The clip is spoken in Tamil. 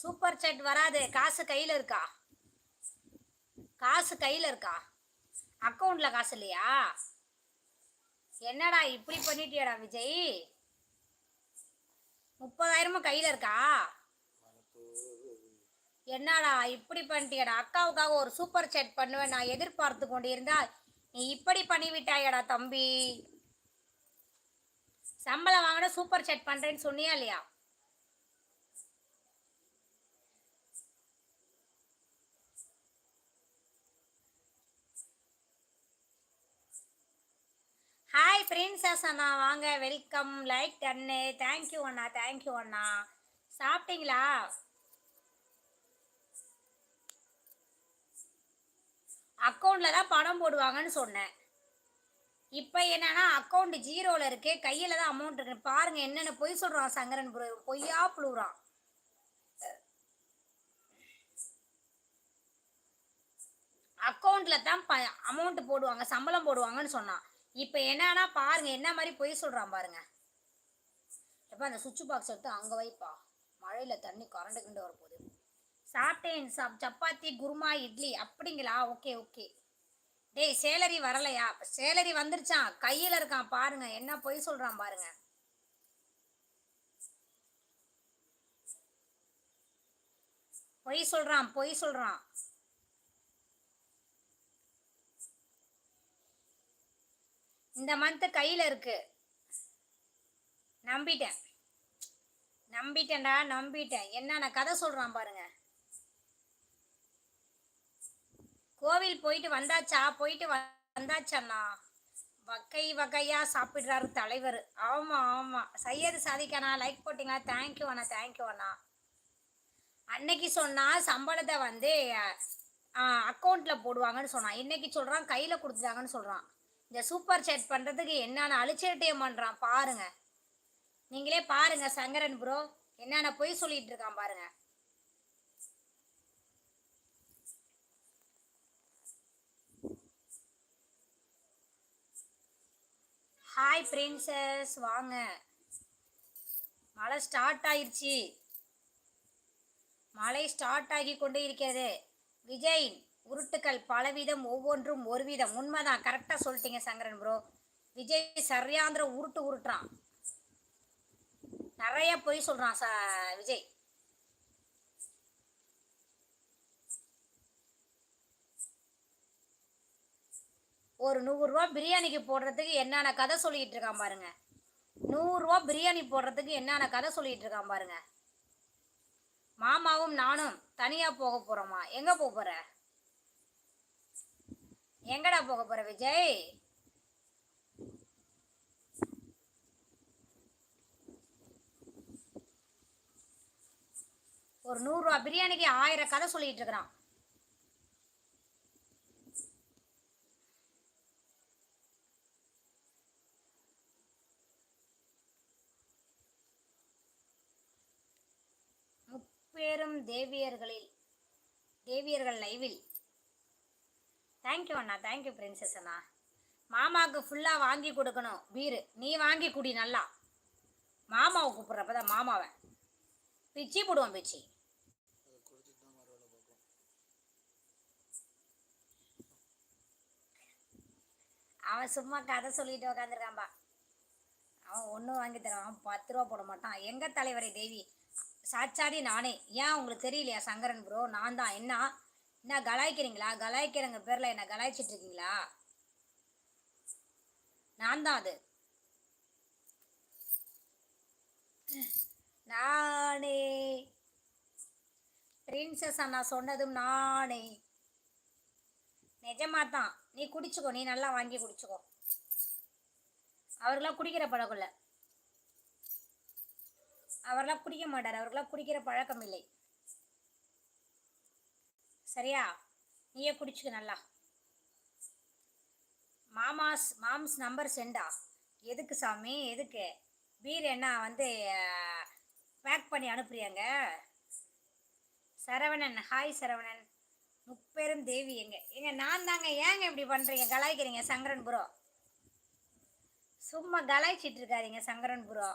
சூப்பர் செட் வராது. காசு கையில் இருக்கா? காசு கையில் இருக்கா? அக்கௌண்ட்டில் காசு இல்லையா? என்னடா இப்படி பண்ணிட்டியாடா விஜய்? முப்பதாயிரமும் கையில் இருக்கா? என்னடா இப்படி பண்ணிட்டியடா? அக்காவுக்காக ஒரு சூப்பர் செட் பண்ணுவேன். நான் எதிர்பார்த்து கொண்டு நீ இப்படி பண்ணிவிட்டாயடா தம்பி. சம்பளம் வாங்கினா சூப்பர் செட் பண்ணுறேன்னு சொன்னியா இல்லையா ஹாய் பிரின்சஸ் அண்ணா வாங்க வெல்கம் லைக் டன்னு தேங்க்யூ அண்ணா தேங்க்யூ அண்ணா. சாப்பிட்டீங்களா? அக்கௌண்ட்டில் தான் பணம் போடுவாங்கன்னு சொன்னேன். இப்போ என்னென்னா அக்கௌண்ட் ஜீரோவில் இருக்கு. கையில் தான் அமௌண்ட் இருக்கு. பாருங்கள் என்னென்ன பொய் சொல்கிறான் சங்கரன் ப்ரோ பொய்யா புழுறான் அக்கௌண்ட்டில் தான் ப அமௌண்ட்டு போடுவாங்க சம்பளம் போடுவாங்கன்னு சொன்னான். இப்போ என்னன்னா பாருங்க என்ன மாதிரி பொய் சொல்கிறான் பாருங்க. எப்போ அந்த சுவிட்ச் பாக்ஸ் எடுத்து அங்கே வைப்பா. மழையில் தண்ணி கரண்டு கிண்டு வரப்போகுது. சாப்பிட்டேன் சாப் சப்பாத்தி குருமா இட்லி அப்படிங்களா? Okay okay. டேய் சேலரி வரலையா? சேலரி வந்துருச்சான் கையில் இருக்கான் பாருங்க. என்ன பொய் சொல்கிறான் பாருங்க. பொய் சொல்கிறான் பொய் சொல்கிறான் இந்த மந்த்து கையில் இருக்கு. நம்பிட்டேன். நம்பிட்டேன்டா நம்பிட்டேன். என்னென்ன கதை சொல்கிறான் பாருங்க. கோவில் போயிட்டு வந்தாச்சா? போயிட்டு வந்தாச்சண்ணா? வகை வகையாக சாப்பிடுறாரு தலைவர். ஆமாம் ஆமாம் சையது சாதிக்கண்ணா லைக் போட்டிங்களா? தேங்க்யூ அண்ணா தேங்க்யூ அண்ணா. அன்னைக்கு சொன்னால் சம்பளத்தை வந்து அக்கௌண்ட்டில் போடுவாங்கன்னு சொன்னான். இன்னைக்கு சொல்கிறான் கையில் கொடுத்துட்டாங்கன்னு சொல்கிறான் இந்த சூப்பர் சேட் பண்ணுறதுக்கு என்னென்ன அழிச்சேட்டியம் பண்ணுறான் பாருங்க. நீங்களே பாருங்க சங்கரன் ப்ரோ என்னென்ன பொய் சொல்லிட்டு இருக்கான் பாருங்க. ஹாய் பிரின்சஸ் வாங்க. மழை ஸ்டார்ட் ஆயிடுச்சு மழை ஸ்டார்ட் ஆகி கொண்டு இருக்கிறது. விஜய் உருட்டுக்கள் பலவிதம் ஒவ்வொன்றும் ஒரு விதம் உண்மைதான் கரெக்டாக சொல்லிட்டீங்க சங்கரன் ப்ரோ விஜய் சரியாந்திர உருட்டு உருட்டுறான். நிறைய பொய் சொல்கிறான் ச விஜய். ஒரு நூறுரூவா பிரியாணிக்கு போடுறதுக்கு என்னென்ன கதை சொல்லிட்டு இருக்கான் பாருங்க. நூறுரூவா பிரியாணி போடுறதுக்கு என்னென்ன கதை சொல்லிட்டு இருக்கான் பாருங்க. மாமாவும் நானும் தனியாக போக போகிறோமா எங்கே போக போகிற எங்கடா போக போற விஜய்? ஒரு நூறுரூவா பிரியாணிக்கு ஆயிரம் கதை சொல்லிட்டு இருக்கிறான். முப்பெரும் தேவியர்களில் தேவியர்கள் லைவில் தேங்க்யூ அண்ணா. தேங்க்யூ பிரின்சஸ் அண்ணா. மாமாவுக்கு ஃபுல்லாக வாங்கி கொடுக்கணும். பீரு நீ வாங்கி குடி நல்லா. மாமாவை கூப்பிட்றப்ப தான் மாமாவை. பிச்சி போடுவோம் பிச்சி. அவன் சும்மா கதை சொல்லிட்டு உக்காந்துருக்கான்பா அவன் ஒன்றும் வாங்கி தரான் அவன் பத்து ரூபா போட மாட்டான். எங்க தலைவரை தேவி? சாச்சாடி நானே. ஏன் உங்களுக்கு தெரியலையா சங்கரன் ப்ரோ நான் தான். என்ன? என்ன கலாய்க்கிறீங்களா? கலாய்க்கிறங்க பேரில் என்ன கலாய்ச்சிட்டு இருக்கீங்களா நான் தான் அது. நானே. பிரின்சஸ் அண்ணா சொன்னதும் நானே. நிஜமா தான் நீ குடிச்சுக்கோ நீ நல்லா வாங்கி குடிச்சுக்கோ. அவர்களாம் குடிக்கிற பழக்கம் இல்லை. அவர்களாம் குடிக்க மாட்டார். அவர்களாம் குடிக்கிற பழக்கம் இல்லை. சரியா? நீயே குடிச்சுக்க நல்லா. மாமாஸ் மாம்ஸ் நம்பர் செண்டா? எதுக்கு சாமி? எதுக்கு? பீர் என்ன வந்து பேக் பண்ணி அனுப்புறியாங்க? சரவணன் ஹாய் சரவணன். முப்பெரும் தேவி எங்க எங்க நான் தாங்க ஏங்க இப்படி பண்றீங்க? கலாய்க்கிறீங்க சங்கரன் புரோ சும்மா கலாய்ச்சிட்டு இருக்காதீங்க சங்கரன் புரோ